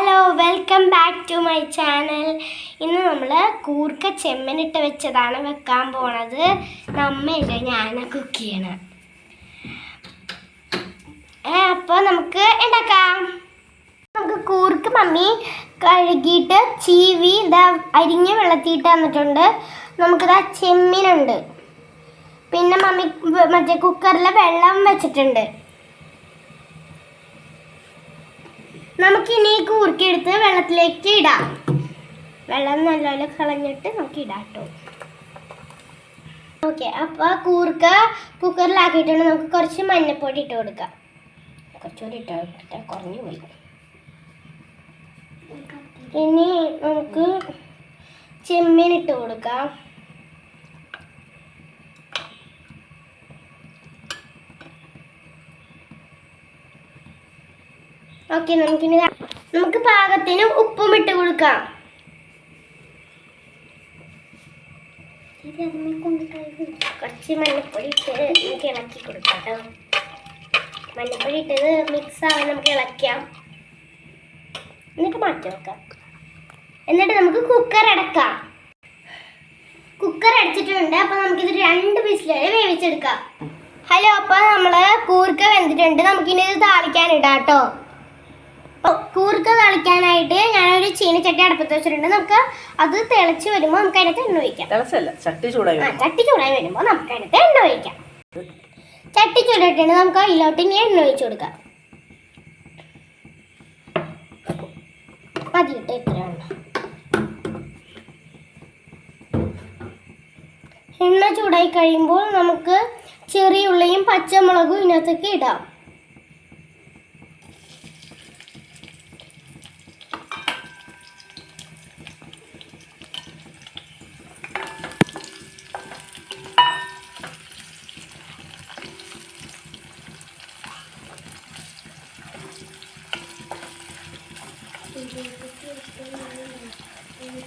Hello welcome back to my channel ഇന്ന് നമ്മൾ കൂർക്ക ചെമ്മനിട്ട് വെച്ചതാണ് വെക്കാൻ പോണത്. നമ്മയില്ല ഞാൻ കുക്ക് ചെയ്യണം. അപ്പോൾ നമുക്ക് ഉണ്ടാക്കാം. നമുക്ക് കൂർക്ക് മമ്മി കഴുകിയിട്ട് ചീവി ഇതാ അരിഞ്ഞ് വെള്ളത്തിയിട്ട് തന്നിട്ടുണ്ട്. നമുക്കിതാ ചെമ്മീനുണ്ട്. പിന്നെ മമ്മി മറ്റേ കുക്കറിൽ വെള്ളം വെച്ചിട്ടുണ്ട്. നമുക്കിനി ഈ കൂർക്ക എടുത്ത് വെള്ളത്തിലേക്ക് ഇടാം. വെള്ളം നല്ലപോലെ കളഞ്ഞിട്ട് നമുക്ക് ഇടാം കേട്ടോ. ഓക്കെ അപ്പോൾ കൂർക്ക കുക്കറിലാക്കിയിട്ടുണ്ട് നമുക്ക് കുറച്ച് മഞ്ഞപ്പൊടി ഇട്ട് കൊടുക്കാം. കുറച്ചുകൂടി ഇട്ട് കൊടുത്തിട്ട് കുറഞ്ഞു പോയി. ഇനി നമുക്ക് ചെമ്മീൻ ഇട്ട് കൊടുക്കാം. ഓക്കെ നമുക്കിനി നമുക്ക് പാകത്തിന് ഉപ്പും ഇട്ട് കൊടുക്കാം. കുറച്ച് മഞ്ഞപ്പൊടി ഇട്ട് നമുക്ക് ഇളക്കി കൊടുക്കാം കേട്ടോ. മഞ്ഞപ്പൊടി ഇട്ടത് മിക്സ് ആവാൻ നമുക്ക് ഇളക്കാം. എന്നിട്ട് മാറ്റി വെക്കാം. എന്നിട്ട് നമുക്ക് കുക്കർ അടക്കാം. കുക്കർ അടച്ചിട്ടുണ്ട്. അപ്പൊ നമുക്കിത് രണ്ട് വിസിൽ വേവിച്ചെടുക്കാം. ഹലോ അപ്പൊ നമ്മൾ കൂർക്ക വെന്തിട്ടുണ്ട്. നമുക്കിനി ഇത് താളിക്കാനിടാം കേട്ടോ. കൂർക്ക തളിക്കാനായിട്ട് ഞാനൊരു ചീനച്ചട്ടി അടുപ്പത്ത് വെച്ചിട്ടുണ്ട്. നമുക്ക് അത് തിളച്ച് വരുമ്പോൾ നമുക്ക് അതിനകത്ത് എണ്ണ ഒഴിക്കാം. തിളച്ചല്ല ചട്ടി ചൂടായി ആ ചട്ടി ചൂടായി വരുമ്പോൾ നമുക്ക് അതിനകത്ത് എണ്ണ ഒഴിക്കാം. ചട്ടി ചൂടായിട്ടുണ്ട്. നമുക്ക് അതിലോട്ട് ഇനി എണ്ണ ഒഴിച്ചു കൊടുക്കാം. മതിയിട്ട് ഇത്ര എണ്ണ ചൂടായി കഴിയുമ്പോൾ നമുക്ക് ചെറിയ ഉള്ളിയും പച്ചമുളകും ഇതിനകത്തേക്ക് ഇടാം.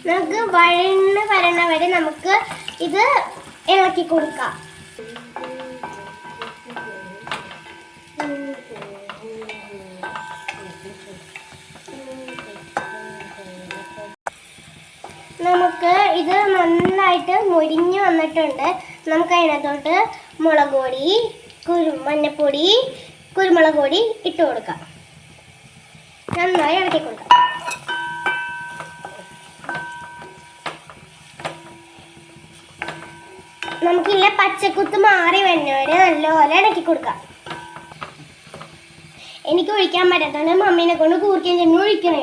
നമുക്ക് വഴന്ന് വരണ വരെ നമുക്ക് ഇത് ഇളക്കി കൊടുക്കാം. നമുക്ക് ഇത് നന്നായിട്ട് മുരിഞ്ഞു വന്നിട്ടുണ്ട്. നമുക്ക് അതിനകത്തോട്ട് മുളക് പൊടി കുരു മഞ്ഞപ്പൊടി കുരുമുളക് പൊടി ഇട്ട് കൊടുക്കാം. നന്നായി ഇളക്കി കൊടുക്കാം. നമുക്കില്ല പച്ചക്കുത്ത് മാറി വരുന്നവരെ നല്ലപോലെ ഇണക്കി കൊടുക്കാം. എനിക്ക് ഒഴിക്കാൻ പറ്റാത്തതുകൊണ്ട് മമ്മീനെ കൊണ്ട് കൂർക്കാൻ ചെമ്മീൻ ഒഴിക്കണേ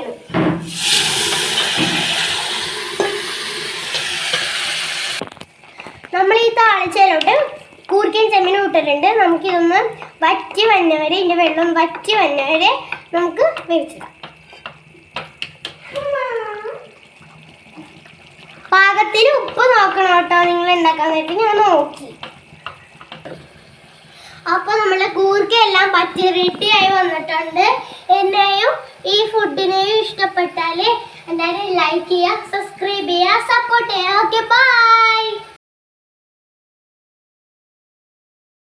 നമ്മൾ ഈ താളിച്ചയിലോട്ട് കൂർക്കൻ ചെമ്മീൻ ഇട്ടിട്ടുണ്ട്. നമുക്കിതൊന്ന് വറ്റി വന്നവരെ ഇതിന്റെ വെള്ളം വറ്റി വന്നവരെ നമുക്ക് വേവിച്ചിടാം. പാകത്തിന് ഉപ്പ് നോക്കണം കേട്ടോ. നിങ്ങൾ ഉണ്ടാക്കാൻ നേരത്തെ ഞാൻ നോക്കി. അപ്പൊ നമ്മളെ കൂർക്കയെല്ലാം പറ്റി റെഡിയായി വന്നിട്ടുണ്ട്. എന്നെയും ഈ ഫുഡിനെയും ഇഷ്ടപ്പെട്ടാൽ എല്ലാവരും ലൈക്ക് ചെയ്യുക സബ്സ്ക്രൈബ് ചെയ്യുക സപ്പോർട്ട് ചെയ്യുക. Okay bye